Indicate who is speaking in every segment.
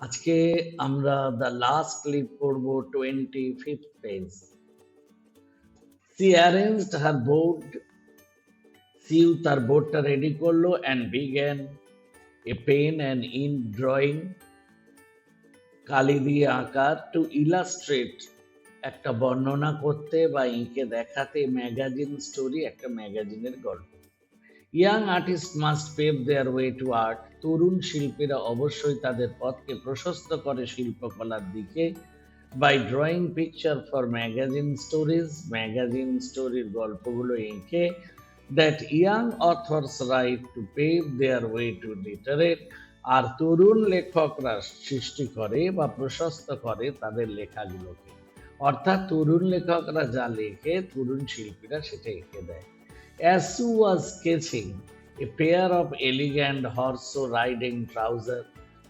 Speaker 1: আজকে আমরা the last clip করব twenty fifth page she arranged her board Sue তার বোর্ডটা রেডি করল and began a pen and ink drawing কালি দিয়ে আঁকার টু ইলাস্ট্রেট একটা বর্ণনা করতে বা ইঁকে দেখাতে ম্যাগাজিন স্টোরি একটা ম্যাগাজিনের গল্প। Young artist must pave their way to art তরুণ শিল্পীরা অবশ্যই তাদের পথকে প্রশস্ত করে শিল্পকলার দিকে। By drawing picture for magazine stories magazine স্টোরির গল্পগুলো এঁকে that young authors write to pave their way to literate আর তরুণ লেখকরা সৃষ্টি করে বা প্রশস্ত করে তাদের লেখাগুলোকে। অর্থাৎ তরুণ লেখকরা যা লেখে, তরুণ শিল্পীরা সেটা এঁকে দেয়। Sue was sketching a pair of elegant horse riding trouser,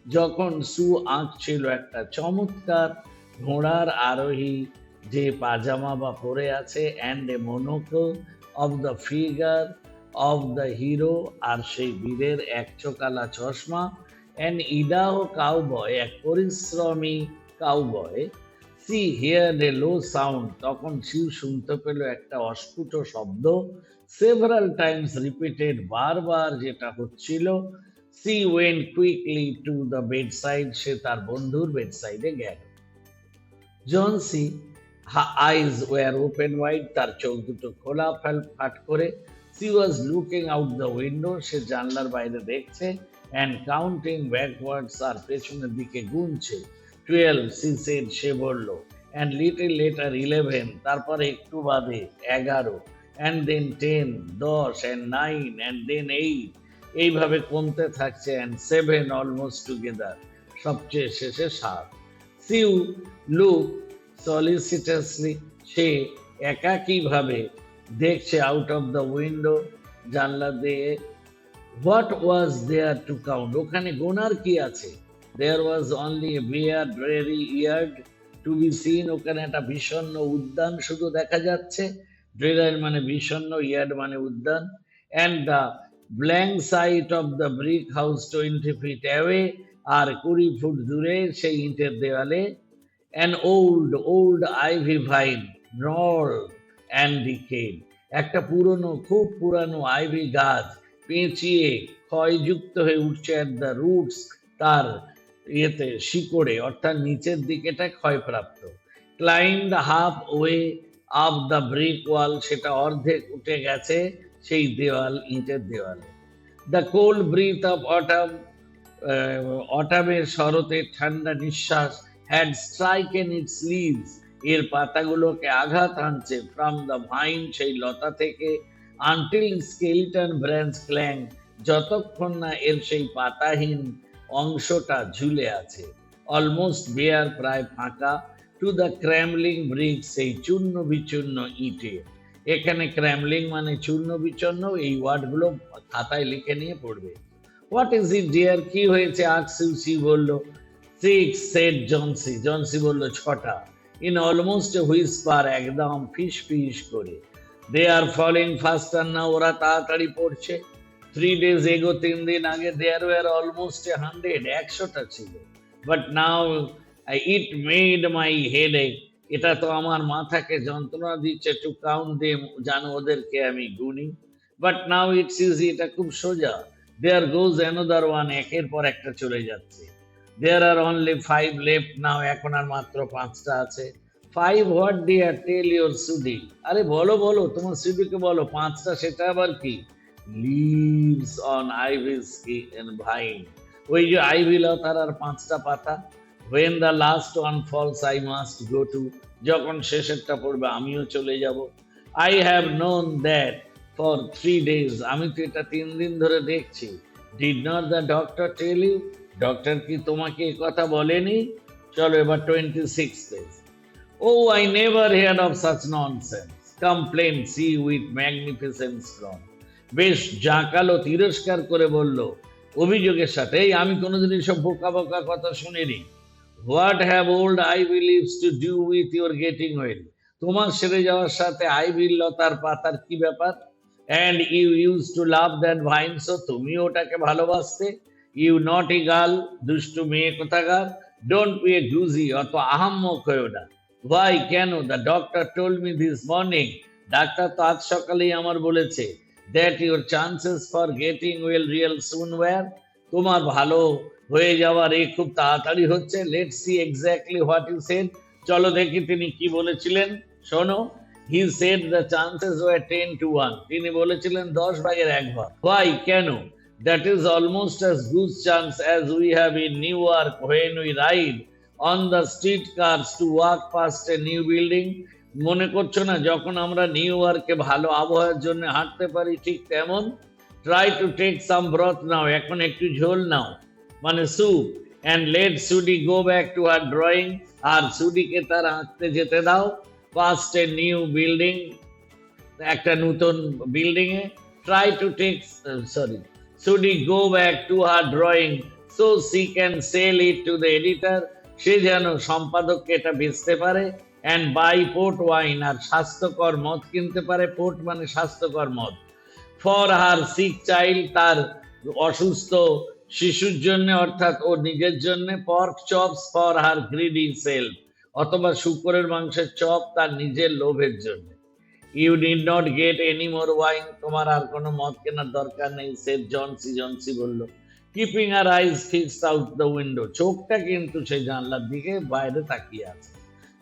Speaker 1: যখন সু আঁকছিল একটা চমৎকার ঘোড়ার আরোহী যে পাজামা বা পরে আছে and a monocle of the figure of the hero আর সেই বীরের এক চোকালা চশমা অ্যান্ড ইডাহ কাউবয় এক পরিশ্রমী cowboy she hear a low sound তখন শিউ শুনতে পেল একটা অস্ফুট শব্দ সেভারাল টাইমস রিপিটেড বারবার যেটা হচ্ছিল she went quickly to the bed side সে তার বন্ধুর বেড সাইডে গেল Johnsy eyes were open wide তার চোখ দুটো খোলা, ফেল ফাট করে she was looking out the window সে জানলার বাইরে দেখছে অ্যান্ড কাউন্টিং ব্যাকওয়ার্ডস আর পেছনের দিকে গুনছে। টুয়েলভ সি সেড সে বলল অ্যান্ড লিটল লেটার ইলেভেন তারপরে একটু বাদে, এগারো। অ্যান্ড দেন টেন দশ and nine and then eight এইভাবে কমতে থাকছে অ্যান্ড সেভেন অলমোস্ট টুগেদার সবচেয়ে শেষে সাত। সিউ লুক সলিসিটাসলি, সে একাকীভাবে দেখছে আউট অফ দ্য উইন্ডো জানলা দিয়ে what was there to count ওখানে গোনার কি আছে? There was only bare dreary yard to be seen ওখানে একটা বিষণ্ণ উদ্যান শুধু দেখা যাচ্ছে। ড্রেয়ার মানে বিষণ্ণ, ইয়ার্ড মানে উদ্যান। And the blank side of the brick house twenty feet away আর কুড়ি ফুট দূরে সেই ইটের দেওয়ালে। An old old ivy vine gnarled and decayed একটা পুরনো, খুব পুরানো আইভি গাছ পেঁচিয়ে ক্ষয়যুক্ত হয়ে উঠছে অ্যাট দ্য রুটস তার ইয়েতে, শিকড়ে, অর্থাৎ নিচের দিকেটা ক্ষয়প্রাপ্ত। Climbed the halfway up the brick wall সেটা অর্ধেক উঠে গেছে সেই দেওয়াল, ইটের দেওয়ালে। The cold breath of autumn অটামের শরতের ঠান্ডা নিঃশ্বাস হ্যাড স্ট্রাইকেন ইটস লিভস এর পাতাগুলোকে আঘাত আনছে ফ্রম দ্য ভাইন সেই লতা থেকে। আনটিল স্কেলিটন ব্রাঞ্চ ক্ল্যাং যতক্ষণ না এর সেই পাতাহীন অংশটা ঝুলে আছে। অলমোস্ট বেয়ার প্রায় ফাঁকা। টু দ্য ক্র্যামলিং ব্রিক সেই চূর্ণ বিচূর্ণ ইটে এখানে ক্র্যামলিং মানে চূর্ণ বিচূর্ণ এই ওয়ার্ডগুলো খাতায় লিখে নিয়ে পড়বে। হোয়াট ইজ ইট ডিয়ার কি হয়েছে? আকসিউসি বলল সিক্স সেট জনসি জনসি বলল, ছটা। ইন অলমোস্ট হুইসপার একদম ফিস ফিস করে। দে আর ফলিং ফাস্টার না ওরা তাড়াতাড়ি পড়ছে। থ্রি ডেজ এগো তিন দিন আগে দেয়ার ওয়ার অলমোস্ট হান্ড্রেড একশোটা ছিল। But now it made my head এটা তো আমার মাথাকে যন্ত্রণা দিচ্ছে টু কাউন্ট দে জানো ওদেরকে আমি গুনি বাট নাও ইটস ইজি এটা খুব সোজা। দেয়ার গোজ অ্যানোদার ওয়ান একের পর একটা চলে যাচ্ছে। There are only five left now এখন আর মাত্র পাঁচটা আছে। Five what dear tell your Sudie আরে বলো বলো, তোমার সুডিকে বলো, পাঁচটা সেটা আবার কি? লিভস অন আইভিস ভাইন ওই যে আইভি লতার আর পাঁচটা পাতা। When the last one falls I must go too যখন শেষেরটা পড়বে আমিও চলে যাব। I have known that for three days আমি তো এটা তিন দিন ধরে দেখছি। Did not the doctor tell you doctor কি তোমাকে এ কথা বলেনি? চলো এবার twenty six page oh I never hear of such nonsense complain she with magnificence from বেশ জাঁকালো তিরস্কার করে বলল অভিযোগের সাথে "এই, আমি কোনোদিন সব বোকা বোকা কথা শুনিনি। What have old I believes to do with your getting well তোমার সেরে যাওয়ার সাথে আই লতার পাতার কি ব্যাপার? And you use to love that vines তুমি ওটাকে ভালোবাসতে? ইউ নট ই গার্ল দুষ্টু মেয়ে কোথাকার? ডোন্ট বি এ গ্রুজি অত আহাম্মক হয়েও না। ভাই কেন? The doctor told me this morning doctor তো আজ সকালেই আমার বলেছে that your chances for getting well real soon were তোমার ভালো হয়ে যাওয়ার এ খুব তাড়াতাড়ি হচ্ছে। Let see exactly what you said চলো দেখি তিনি কি বলেছিলেন। শোনো he said the chances were ten to one তিনি বলেছিলেন দশ ভাগের এক ভাগ। ভাই কেন? That is almost as good chance as we have in New York when we ride on the street cars to walk past a new building মনে করছ না, যখন আমরা নিউ ইয়র্কে ভালো আবহাওয়ার জন্য হাঁটতে পারি ঠিক তেমন? Try to take some broth now এখন একটু ঝোল নাও। মানে soup and let Sudie go back to her drawing আর সুডিকে তার আঁকতে যেতে দাও। পাস্ট এ নিউ বিল্ডিং একটা নতুন building A. Try to take sorry Sudie go back to her drawing so she can sell it to the editor সে যেন সম্পাদককে এটা বেচতে পারে। অ্যান্ড বাই পোর্ট ওয়াইন আর স্বাস্থ্যকর মদ কিনতে পারে। পোর্ট মানে স্বাস্থ্যকর মদ। ফর হার সিক চাইল্ড তার অসুস্থ শিশুর জন্য, অর্থাৎ ও নিজের জন্য pork chops for her greedy self অথবা শুকরের মাংসের চপ তার নিজের লোভের জন্য। You need not get any more wine তোমার আর কোনো মদ কেনার দরকার নেই সেফ জনসি জনসি বলল। Keeping her eyes fixed out the window চোখটা কিন্তু সেই জানলার দিকে বাইরে তাকিয়ে আছে।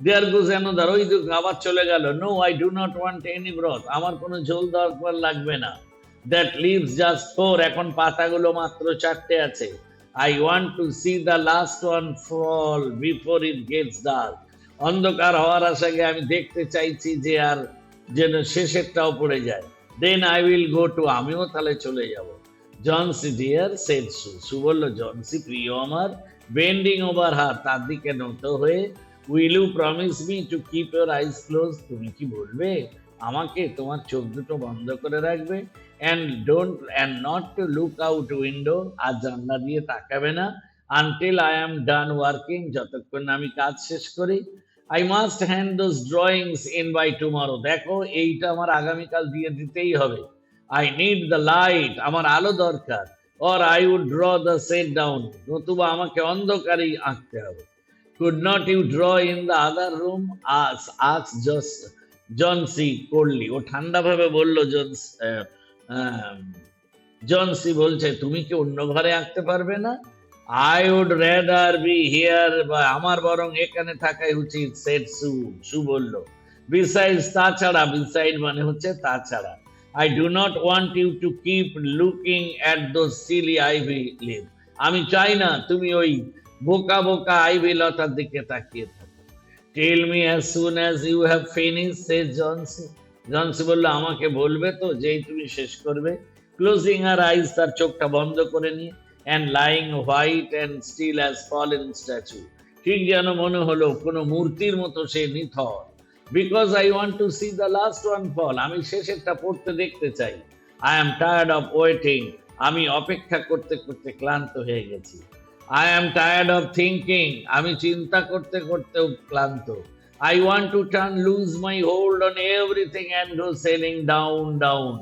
Speaker 1: দেয়ার গোজ অ্যানাদার ওই আবার চলে গেল no I do not want any broth আমার কোনো ঝোল দরকার লাগবে না। দ্যাট লিভস জাস্ট ফোর এখন পাতাগুলো মাত্র চারটে আছে। I want to see the last one fall before it gets dark অন্ধকার হওয়ার আশাকে আমি দেখতে চাইছি যে আর যেন শেষেরটাও পড়ে যায়। Then I will go too আমিও তাহলে চলে যাব। জনসি ডিয়ার সেড সু সু বলল জনসি প্রিয় আমার বেন্ডিং ওভার হার তার দিকে নত হয়ে will you promise me to keep your eyes close তুমি কি বলবে? আমাকে তোমার চোখ দুটো বন্ধ করে রাখবে? And don't and not to look out window আর জানলা দিয়ে তাকাবে না until I am done working যতক্ষণ আমি কাজ শেষ করি। I must hand those drawings in by tomorrow দেখো, এইটা আমার আগামীকাল দিয়ে দিতেই হবে। আই নিড দ্য লাইট আমার আলো দরকার। Or I would draw the set down নতুবা আমাকে অন্ধকারেই আঁকতে হবে। Could not you draw in the other room? আস আস জাস্ট জনসি করলি ও ঠান্ডা ভাবে বলল জনস জনসি বলছে, তুমি কি অন্য ঘরে আঁকতে পারবে না? I would rather be here বা আমার বরং এখানে থাকাই উচিত সেট সু। সু বলল বিসাইড তাছাড়া বিসাইড মানে হচ্ছে তাছাড়া। I do not want you to keep looking at those silly ivy leave আমি চাই না তুমি ওই বোকা বোকা আইভি লতার দিকে তাকিয়ে থাকো। Tell me as soon as you have finish say. Johnsy Johnsy বলল, আমাকে বলবে তো যেই তুমি শেষ করবে। ক্লোজিং আর আইজ তার চোখটা বন্ধ করে নিয়ে and lying white and still as fall in statue ঠিক যেন মনে হলো কোনো মূর্তির মতো সে নিথর। Because I want to see the last one fall আমি শেষেরটা পড়তে দেখতে চাই। I am tired of waiting আমি অপেক্ষা করতে করতে ক্লান্ত হয়ে গেছি। I am tired of thinking আমি চিন্তা করতে করতেও ক্লান্ত। I want to turn loose my hold on everything and go sailing down down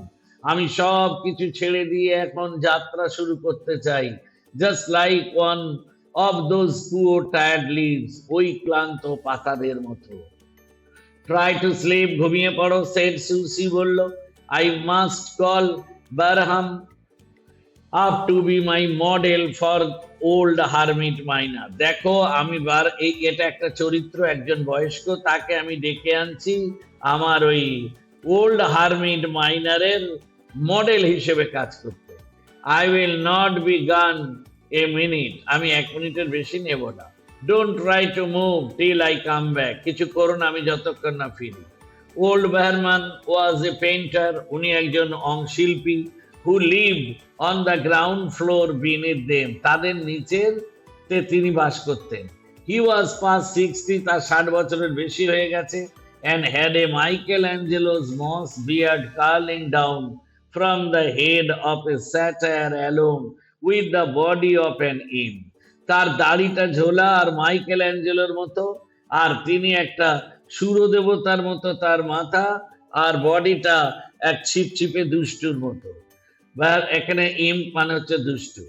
Speaker 1: আমি সব কিছু ছেড়ে দিয়ে এখন যাত্রা শুরু করতে চাই। Just like one of those poor tired leaves ওই ক্লান্ত পাতাদের মতো। ট্রাই টু স্লিপ ঘুমিয়ে পড়ো সেট সুসি বলল। I must call Behrman up to be my model for old hermit miner দেখো, আমি বার, এই, এটা একটা চরিত্র, একজন বয়স্ক, তাকে আমি ডেকে আনছি আমার ওই ওল্ড হারমিট মাইনারের মডেল হিসেবে কাজ করতে। আই উইল নট বি গান এ মিনিট আমি এক মিনিটের বেশি নেব না। Don't try to move till I come back কিছু করুন, আমি যতক্ষণ না ফিরি। ওল্ড বাহারমান ওয়াজ এ পেন্টার উনি একজন অং শিল্পী who live on the ground floor beneath them তাদের নিচের তে তিনি বাস করতেন। হি ওয়াজ পাস সিক্সটি তার ষাট বছরের বেশি হয়ে গেছে and had a Michelangelo's Moses beard curling down from the head of a satyr along with the body of an in তার দাড়িটা ঝোলা আর মাইকেল অ্যাঞ্জেলোর মতো, আর তিনি একটা সুরদেবতার মতো তার মাথা আর বডিটা এক ছিপছিপে দুষ্টুর মতো। বা এখানে ইম মানে হচ্ছে দুষ্টু।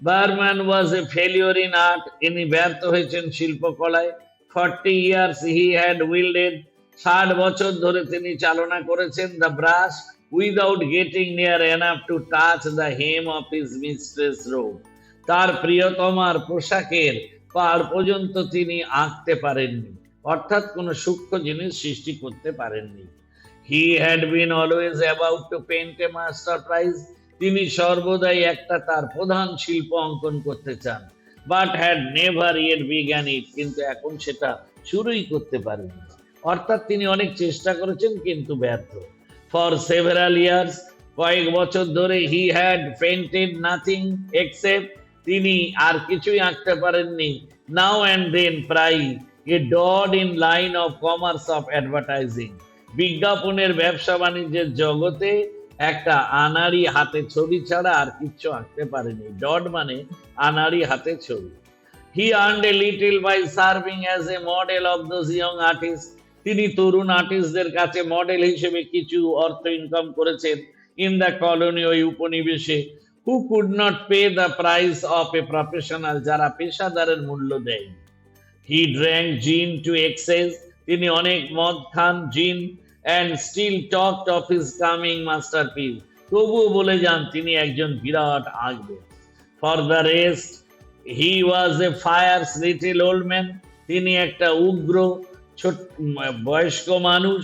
Speaker 1: Behrman was a failure in art ইনি ব্যর্থ হয়েছেন শিল্পকলায়। Forty years he had wielded ষাট বছর ধরে তিনি চালনা করেছেন the brush without getting near enough to touch the hem of his mistress robe তার প্রিয়তমার পোশাকের পার পর্যন্ত তিনি আঁকতে পারেননি। অর্থাৎ কোনো সূক্ষ্ম জিনিস সৃষ্টি করতে পারেননি। He had been always about to paint a master prize তিনি সর্বদাই একটা তার প্রধান শিল্প অঙ্কন করতে চান বাট হ্যাড নেভার ইয়েট বিজ্ঞান ইট কিন্তু এখন সেটা শুরুই করতে পারেনি। অর্থাৎ তিনি অনেক চেষ্টা করেছেন, কিন্তু ব্যর্থ। ফর সেভারাল ইয়ার্স কয়েক বছর ধরে he had painted nothing except তিনি আর কিছুই আঁকতে পারেননি। নাও অ্যান্ড দেন প্রায় a daub in line of commerce of advertising বিজ্ঞাপনের ব্যবসা বাণিজ্যের জগতে একটা আনাড়ি হাতে ছবি ছাড়া আর কিচ্ছু আঁকতে পারেনি। ডট মানে আনাড়ি হাতে ছবি। He earned a little by serving as a model of those young artist তিনি তরুণ আর্টিস্টদের কাছে মডেল হিসেবে কিছু অর্থ ইনকাম করেছেন ইন দ্য কলোনি ওই উপনিবেশে। Who could not pay the price of a professional যারা পেশাদারের মূল্য দেয় he drank gin to excess তিনি অনেক মদ খান gin and still talk of his coming masterpiece তবুও বলে যান, তিনি একজন বিরাট আঁকবেন। For the rest he was a fierce little old man তিনি একটা উগ্র, ছোট বয়স্ক মানুষ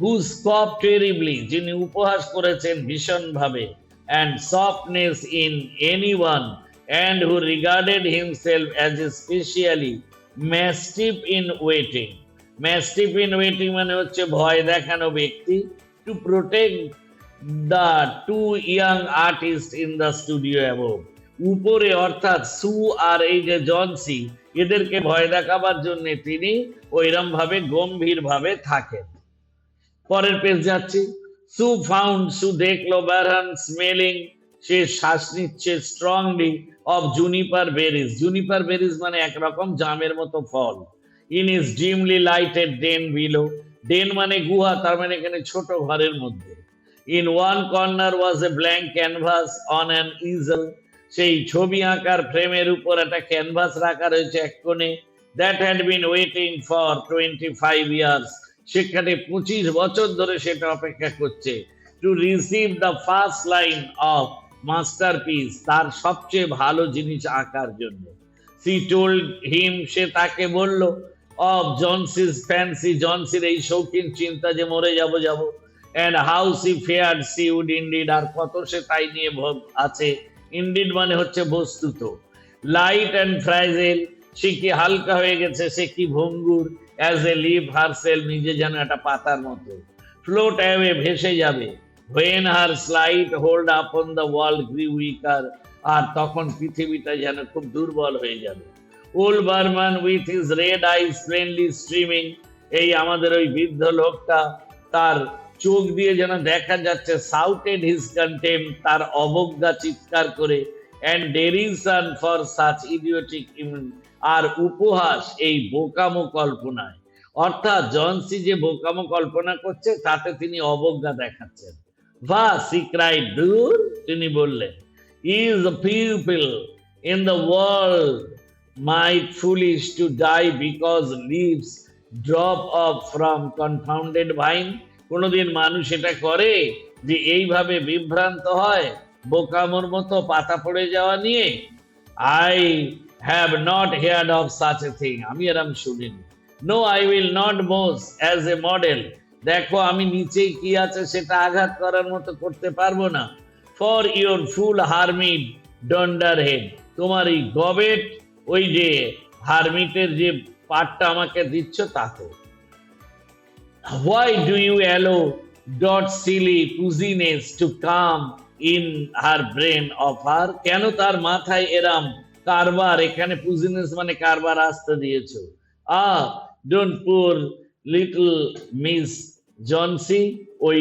Speaker 1: হু স্কপ টেরিবলি যিনি উপহাস করেছেন ভীষণভাবে and softness in any one and who regarded himself as a especially mastiff in waiting mastiff in waiting মানে হচ্ছে ভয় দেখানো ব্যক্তি। To protect the two young artist in the studio above উপরে অর্থাৎ সু আর এই যে জনসি এদেরকে ভয় দেখাবার জন্য তিনি ওইরম ভাবে গম্ভীর ভাবে থাকেন। পরের পেজ যাচ্ছি। সু ফাউন্ড সু দেখল ব্যারহান স্মেলিং সে শ্বাস নিচ্ছে strongly of juniper berries juniper berries মানে একরকম জামের মতো ফল। In dimly lighted den below den মানে গুহা, তার মানে এখানে ছোট ঘরের মধ্যে। In one corner was a blank canvas on an easel সেই ছবি আঁকার ফ্রেমের উপর একটা ক্যানভাস রাখা রয়েছে এক কোণে। That had been waiting for twenty five years সেখানে পঁচিশ বছর ধরে সেটা অপেক্ষা করছে। To receive the first line of masterpiece তার সবচেয়ে ভালো জিনিস আঁকার জন্য। সি টোল্ড হিম সে তাকে বলল অফ জনসিস ফ্যান্সি জনসির এই শৌখিন চিন্তা যে মরে যাব যাব। And how she fair she would indeed আর কত সে তাই নিয়ে আছে। ইন্ডিড মানে হচ্ছে বস্তুত। লাইট অ্যান্ড ফ্রাইজেল সে কি হালকা হয়ে গেছে, সে কি ভঙ্গুর। অ্যাজ এ লিভ হারসেল নিজে যেন একটা পাতার মতো। ফ্লোট অ্যাওয়ে ভেসে যাবে। When her slight hold upon the world grew weaker আর তখন পৃথিবীটা যেন খুব দুর্বল হয়ে যাবে। Old Behrman with his red eyes friendly streaming এই আমাদের ওই বৃদ্ধ লোকটা তার চোখ দিয়ে যেন দেখা যাচ্ছে সাউটেড হিজ কন্টেম তার অবজ্ঞা চিৎকার করে and derision for such idiotic আর উপহাস এই বোকামো কল্পনায়। অর্থাৎ জনসি যে বোকামো কল্পনা করছে, তাতে তিনি অবজ্ঞা দেখাচ্ছেন। ভা সিক্রাই দূর তিনি বললেন। Is people in the world might foolish to die because leaves drop off from confounded vine. কোনোদিন মানুষ এটা করে যে এইভাবে বিভ্রান্ত হয়, বোকামোর মতো পাতা পড়ে যাওয়া নিয়ে। I have not heard of such a thing আমি এরম শুনিনি। No I will not pose as a model দেখো, আমি নিচে কি আছে সেটা আঘাত করার মতো করতে পারব না। For your fool hermit dunderhead তোমার এই গবেট ওই যে হারমিটের যে পার্টটা আমাকে দিচ্ছ তাতে why do you allow that silly business to come in her brain of her কেন তার মাথায় এরাম কারবার? এখানে পুজিনেস মানে কারবার আসতে দিয়েছ। আ don't poor little Miss Johnsy ওই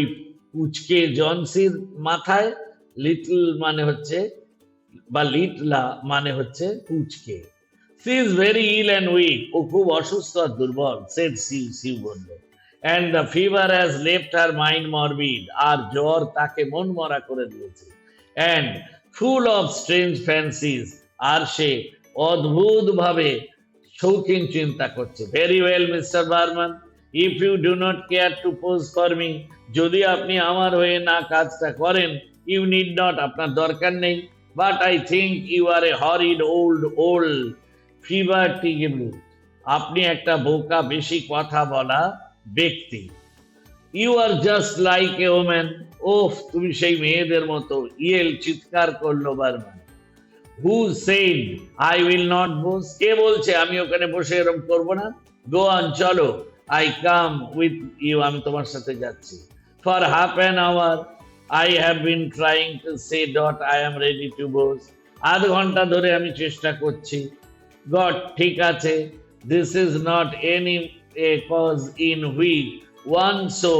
Speaker 1: পুচকে জনসির মাথায় লিটল মানে হচ্ছে বা লিটলা মানে হচ্ছে পুচকে she is very ill and weak ও খুব অসুস্থ আর দুর্বল সেড সিউ সিউ বলল। And the fever has left her mind morbid আর জ্বর তাকে মন মরা করে দিয়েছে। And full of strange fancies আর সে অদ্ভুত ভাবে শৌখিন চিন্তা করছে। Very well mister Behrman if you do not care to pose for me যদি আপনি আমার হয়ে না কাজটা করেন ইউ নিড নট আপনার দরকার নেই। But I think you are a horrid old old flibbertigibbet আপনি একটা বোকা, বেশি কথা বলা ব্যক্তি। You are just like a woman ওফ, তুমি সেই মেয়েদের মতো। ইয়েল চিৎকার করল Behrman who said I will not pose কে বলছে, আমি ওখানে বসে এরকম করব না গো অন চলো। আই কাম উইথ ইউ আমি তোমার সাথে যাচ্ছি। For half an hour I have been trying to say that I am ready to pose আধ ঘণ্টা ধরে আমি চেষ্টা করছি। গড, ঠিক আছে। This is not any a cause in which one so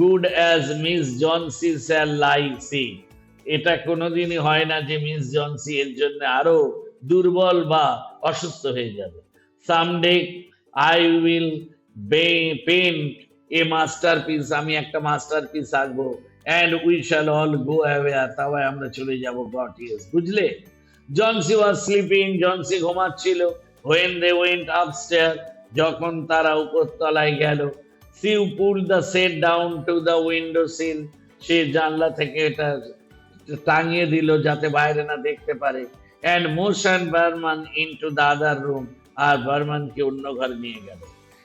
Speaker 1: good as Miss Johnsy shall lie sick এটা কোনোদিনই হয় না যে মিস জনসি এর জন্য আরও দুর্বল বা অসুস্থ হয়ে যাবে। Someday I will paint a masterpiece আমি একটা মাস্টারপিস আঁকবো। And we shall all go away তাওয়ায় আমরা চলে যাব গট ইয়েস বুঝলে? জনসি ওয়াজ স্লিপিং জনসি ঘুমাচ্ছিল। হোয়েন দে ওয়েন্ট আপস্টেয়ার যখন তারা উপরতলায় গেল Sue pull the shade down to the window sill সে জানলা থেকে এটা টাঙিয়ে দিল যাতে বাইরে না দেখতে পারে। And motion Behrman into the other room আর বার্মানকে অন্য ঘরে নিয়ে গেল।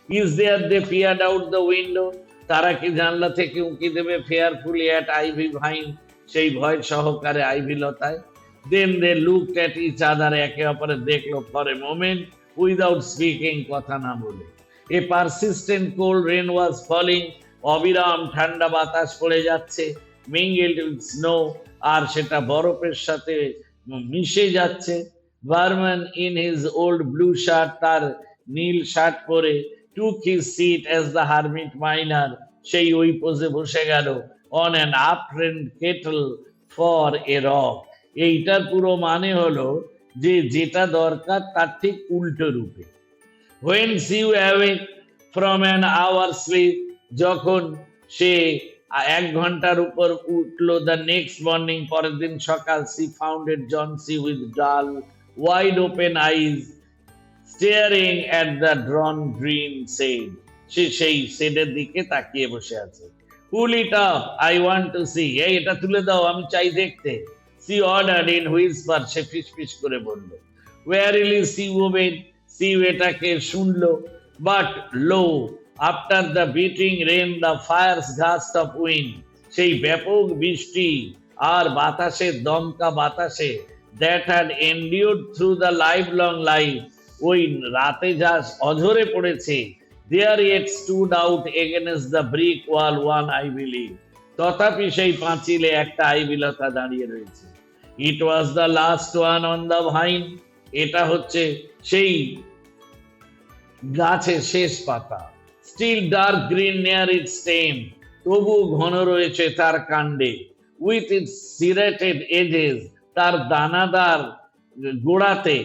Speaker 1: Is there they feared out the window তারা কি জানলা থেকে উঁকি দেবে ফেয়ারফুলি অ্যাট আইভি ভাইন সেই ভয় সহকারে ivy লতায়। Then they look at each other একে অপরে দেখল for a moment without speaking কথা না বলে। A persistent cold rain was falling অবিরাম ঠান্ডা বাতাস পড়ে যাচ্ছে মিঙ্গেলড উইথ স্নো আর সেটা বরফের সাথে মিশে যাচ্ছে। Behrman in his old blue shirt তার নীল শার্ট পরে took his seat as the hermit miner সেই ওই পোজে বসে গেল। On an upturned kettle for a rock এইটার পুরো মানে হলো যে যেটা দরকার তার ঠিক উল্টো রূপে। When Sue awake from an hour sleep যখন সে এক ঘণ্টার উপর উঠল দ্য নেক্সট মর্নিং পরের দিন সকাল she founded Johnsy with dull wide open eyes staring at the drawn green shade সে সেই সেডের দিকে তাকিয়ে বসে আছে। Pull it up I want to see এই, এটা তুলে দাও, আমি চাই দেখতে। সি অর্ডার ইন হুইসপার সে ফিস ফিস করে বলল। ওয়ারিলি সি ওবেন সি এটাকে শুনলো। But lo after the beating rain the fierce gust of wind সেই ব্যাপক বৃষ্টি আর বাতাসের দমকা বাতাসে that had endured through the life long life ওই রাতে যা অঝরে পড়েছে there stood out against the brick wall one ivy believe তথাপি সেই পাঁচিলে একটা আইবিলতা দাঁড়িয়ে রয়েছে। It was the last one on the vine এটা হচ্ছে সেই গাছের শেষ পাতা। স্টিল ডার্ক গ্রিন নেয়ার ইট স্টেম তবু ঘন রয়েছে তার কাণ্ডে। উইথ ইট সিরেটেড এজেস তার দানাদার গোড়াতে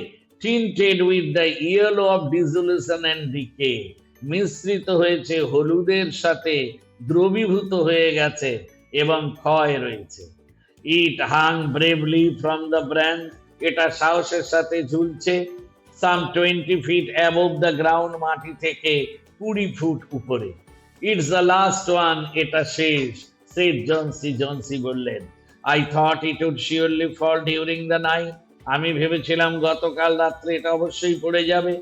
Speaker 1: tinted with the yellow of dissolution and decay মিশ্রিত হয়েছে, হলুদের সাথে দ্রবীভূত হয়ে গেছে এবং ক্ষয় রয়েছে। ইট Hang bravely from the brand এটা সাহসের সাথে ঝুলছে। Some twenty feet above the ground মাটি থেকে কুড়ি ফুট উপরে। ইটস দ্য লাস্ট ওয়ান এটা শেষ। সেট জনসি জনসি বললেন। I thought it would surely fall during the night আমি ভেবেছিলাম গতকাল রাত্রে এটা অবশ্যই পড়ে যাবে।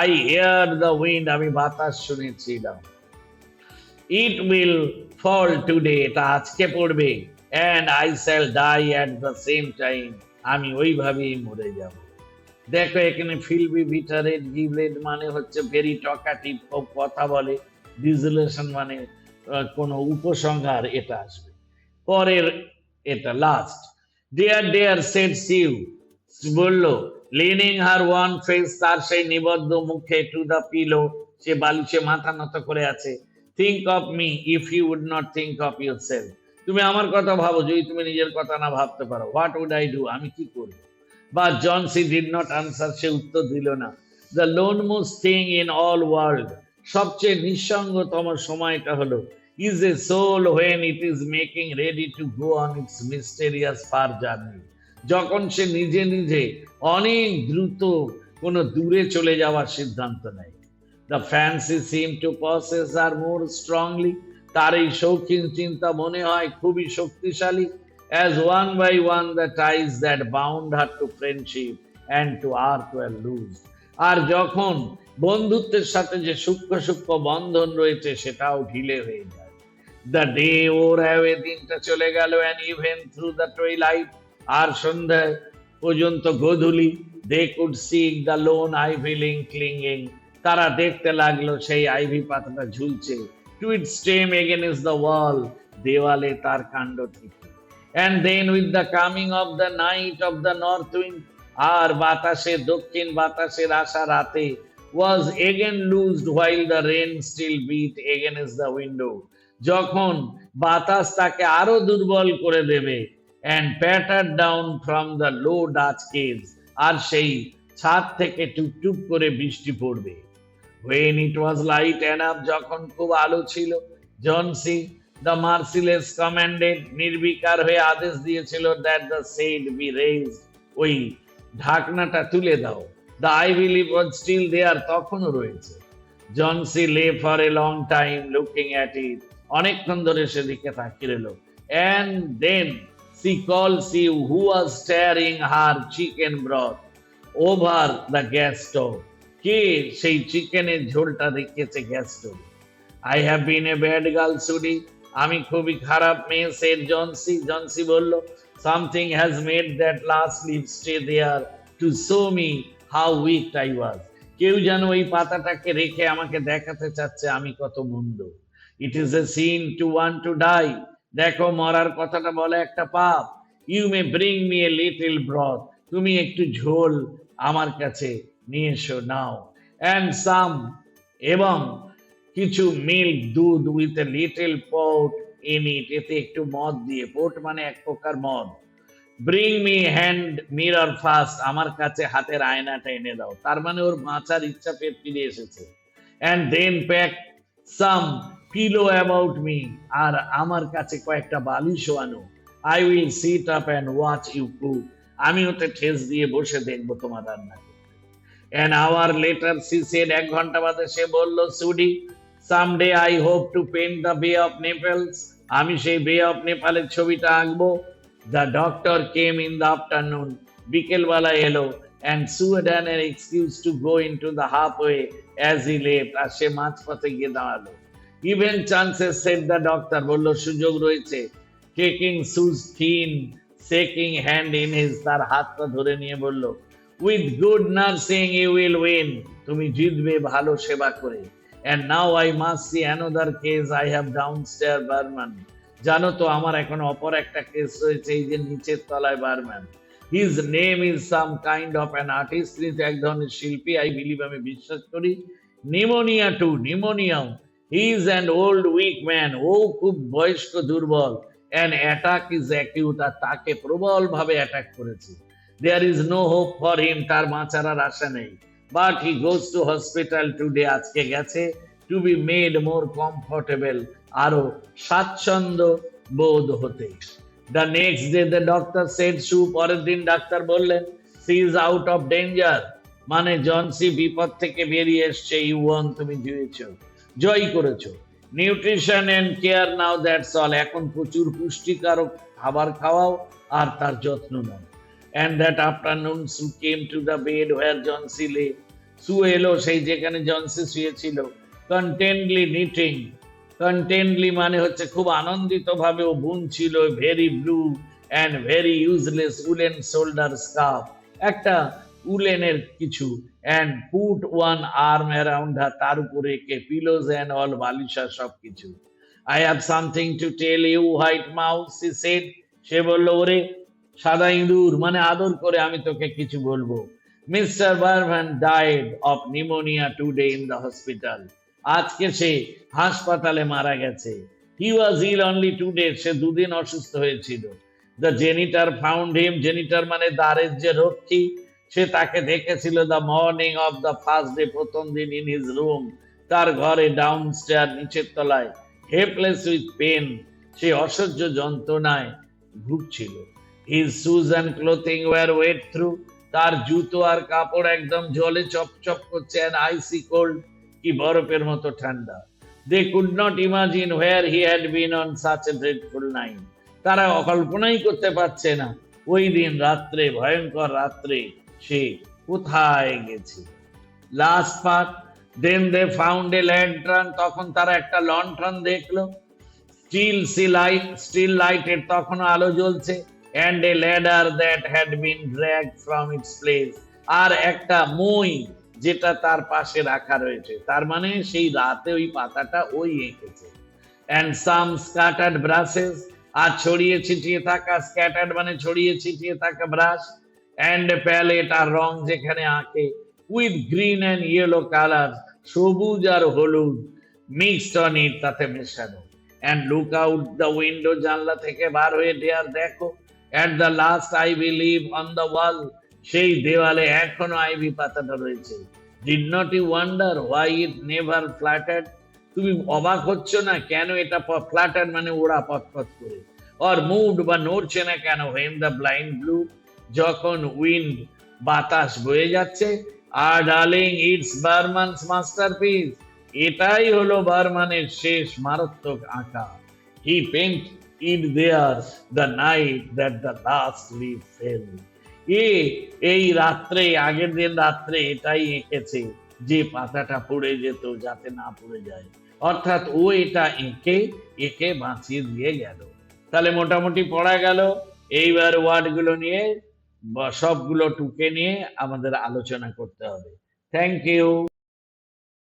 Speaker 1: আই হেয়ার দ্য উইন্ড আমি বাতাস শুনেছিলাম। ইট উইল ফল টুডে এটা আজকে পড়বে। And I shall die at the same time আমি ওইভাবেই মরে যাব। দেখো, এখানে ফিলবি ভিটারেট গিভলেট মানে হচ্ছে ভেরি টকাটিভ কথা বলে। ডিজুলেশন মানে কোনো উপসংহার, এটা আসবে। পরের, এটা last dear dear said Sue বলল লিনিং হার ওয়ান ফেস, তার সেই নিবদ্ধ মুখে টু দ্য পিলো সে বালিশে মাথা নত করে আছে। Think of me if you would not think of yourself তুমি আমার কথা ভাবো, যদি তুমি নিজের কথা না ভাবতে পারো। হোয়াট উড আই ডু আমি কি করব? বা Johnsy did not answer সে উত্তর দিল না। The lone most thing in all world সবচেয়ে নিঃসঙ্গতম সময়টা হলো is a soul when it is making ready to go on its mysterious far journey যখন সে নিজে নিজে অনেক দ্রুত কোনো দূরে চলে যাওয়ার সিদ্ধান্ত নেয়। The fancy seem to process her more strongly তার এই শৌখিন চিন্তা মনে হয় খুবই শক্তিশালী। As one by one the ties that bound her to friendship and to earth were loose আর যখন বন্ধুত্বের সাথে যে সূক্ষ্ম সূক্ষ্ম বন্ধন রয়েছে সেটাও ঢিলে হয়ে যায়। দ্য ডে ওর অ্যাওয়ে দিনটা চলে গেল and even through the twilight আর সন্ধ্যায় পর্যন্ত গোধূলি they could see the lone ivy link clinging তারা দেখতে লাগল সেই আইভি পাতাটা ঝুলছে। To it stem against the wall দেওয়ালে তার কাণ্ড থেকে। And then with the coming of the night of the north wind আর বাতাসে, দক্ষিণ বাতাসের আসা রাতে was again loosed while the rain still beat against the window যখন বাতাস তাকে আরও দুর্বল করে দেবে and patter down from the low Dutch eaves আর সেই ছাদ থেকে টুপটুপ করে বৃষ্টি পড়বে। When it was light enough, যখন খুব আলো ছিল জনসি দ্য মার্সিলেস কমান্ডেড নির্বিকার হয়ে আদেশ দিয়েছিল that the shade be raise ওই ঢাকনাটা তুলে দাও। দ্য আই বিলিভ ওয়াজ স্টিল দেয়ার তখনও রয়েছে। Johnsy lay for a long time looking at it অনেকক্ষণ ধরে সেদিকে তাকিয়ে রইল। And then she call Sue who was stirring her chicken broth over the gas stove কে সেই চিকেনের ঝোলটা দেখিয়েছে gas stove I have been a bad girl Sudie আমি খুবই খারাপ মেয়ে সেট জনসি জনসি বলল something has made that last leaf stay there to show me how weak I was কেউ যেন ওই পাতাটাকে রেখে আমাকে দেখাতে চাচ্ছে, আমি কত মন্দ। It is a sin to want to die দেখো, মরার কথাটা বলে একটা পাপ। You may bring me a little broth তুমি একটু ঝোল আমার কাছে নিয়ে এসো, নাও। অ্যান্ড সাম এবং কিছু মিল্ক দুধ with a little port in it এতে একটু মদ দিয়ে। পোট মানে এক প্রকার মদ। Bring me hand mirror first আমার কাছে হাতের আয়নাটা এনে দাও। তার মানে ওর বাঁচার ইচ্ছা ফের ফিরে এসেছে। And then pack some pillow about me আর আমার কাছে কয়েকটা বালিশও আনো। I will sit up and watch you cook আমি ওতে ঠেস দিয়ে বসে দেখব তোমার রান্না an hour later she said এক ঘণ্টা বাদে সে বলল Sudie someday I hope to paint the Bay of Naples আমি সেই বে অফ নেপালের ছবিটা আঁকবো। The doctor came in the afternoon বিকেলবেলা এলো। অ্যান্ড সুয়েডান এর excuse to go into the halfway as he left আর সে মাঝপথে গিয়ে দাঁড়াল। Even chances said the doctor বলল, সুযোগ রয়েছে। Taking Sue's thin shaking hand in his তার হাতটা ধরে নিয়ে বলল with good nursing you will win তুমি জিতবে ভালো সেবা করে। And now I must see another case I have downstairs Behrman জানো তো, আমার এখন অপর একটা কেস রয়েছে, এই যে নিচের তলায় Behrman his name is some kind of an artist I ধরনের শিল্পী আই বিলিভ আমি বিশ্বাস করি। Pneumonia too নিমোনিয়াম he is an old weak man ও খুব বয়স্ক দুর্বল। অ্যান্ড অ্যাটাক ইজ অ্যাকিউট আর তাকে প্রবল ভাবে অ্যাটাক করেছে। There is no hope for him তার বাঁচার আশা নেই। But he goes to hospital today আজকে গেছে। To be made more comfortable আরও স্বাচ্ছন্দ্য বোধ হতে। The next day the doctor said Sue, পরের দিন ডাক্তার বললেন she is out of danger মানে জনসি বিপদ থেকে বেরিয়ে এসছে। ইউ ওয়ান তুমি জয় করেছ। Nutrition and care now that's all এখন প্রচুর পুষ্টিকারক খাবার খাওয়াও আর তার যত্ন নাও। And that afternoon Sue came to the bed where Johnsy lay Sue এলো সেই যেখানে জনসি শুয়েছিল। কন্টেন্টলি নিটিং কন্টেন্টলি মানে হচ্ছে খুব আনন্দিত ভাবে ও বুনছিল very blue and very useless woollen shoulder scarf একটা উলেনের কিছু and put one arm around her তার উপরে কে পিলোজ অ্যান্ড অল বালিশা সব কিছু I have something to tell you white mouse she said সে বলল, ওরে সাদা ইঁদুর মানে আদর করে আমি তোকে কিছু বলব। Mister Behrman died of pneumonia today in the hospital আজকে সে হাসপাতালে মারা গেছে। He was ill only two day সে দুদিন অসুস্থ হয়েছিল। দ্য জেনিটার ফাউন্ড হিম জেনিটার মানে দ্বারের যে রক্ষী। সে তাকে দেখেছিল the morning of the first day প্রথম দিন ইন হিজ রুম তার ঘরে ডাউন স্টেয়ার নিচের তলায় হেপলেস উইথ পেন সে অসহ্য যন্ত্রণায় ভুগছিল। His shoes and clothing were wet through তার জুতো আর কাপড় একদম জলে চপচপ করছে অ্যান্ড আইসি কোল্ড কি বরফের মতো ঠান্ডা। They could not imagine where he had been on such a dreadful night তারা কল্পনাই করতে পারছে না। ওই দিন রাত্রে, ভয়ঙ্কর রাত্রে সে কোথায় গেছে? Last part then they found a lantern তখন তারা একটা লন্ঠন দেখল। স্টিল সি লাইট স্টিল লাইটের তখন আলো জ্বলছে and a ladder that had been drag from its place আর একটা মই যেটা তার পাশে রাখা রয়েছে। তার মানে সেই রাতে ওই পাতাটা ওই এঁকেছে। অ্যান্ড সাম স্ক্যাটার্ড ব্রাশেস আর ছড়িয়ে ছিটিয়ে থাকা স্ক্যাটার্ড মানে ছড়িয়ে ছিটিয়ে থাকা ব্রাশ অ্যান্ড প্যালেট আর রং যেখানে আঁকে with green and yellow colour সবুজ আর হলুদ মিক্সড অন ইট তাতে মেশানো। And look out the window জানলা থেকে বার হয়ে দেয়ার দেখো। At the last I believe on the wall সেই দেওয়ালে এখনও আইভি পাতাটা রয়েছে। Did not you wonder why it never fluttered তুমি অবাক হচ্ছ না কেন এটা ফ্ল্যাটেড মানে ওরা পথ করে? অর মুভড বা নড়ছে না কেন হোয়েন দ্য ব্লাইন্ড ব্লু যখন উইন্ড বাতাস বয়ে যাচ্ছে, আর ডার্লিং ইটস বার্মানস মাস্টারপিস এটাই হলো বার্মানের শেষ মারাত্মক আঁকা। He paint it there the night that the last leaf fell এ, এই রাত্রে, আগের দিন রাত্রে এটাই এঁকেছে যে পাতাটা পড়ে যেত যাতে না পড়ে যায়। অর্থাৎ ও এটা এঁকে এঁকে বাঁচিয়ে দিয়ে গেল। তাহলে মোটামুটি পড়া গেল। এইবার ওয়ার্ডগুলো নিয়ে সবগুলো টুকে নিয়ে আমাদের আলোচনা করতে হবে। Thank you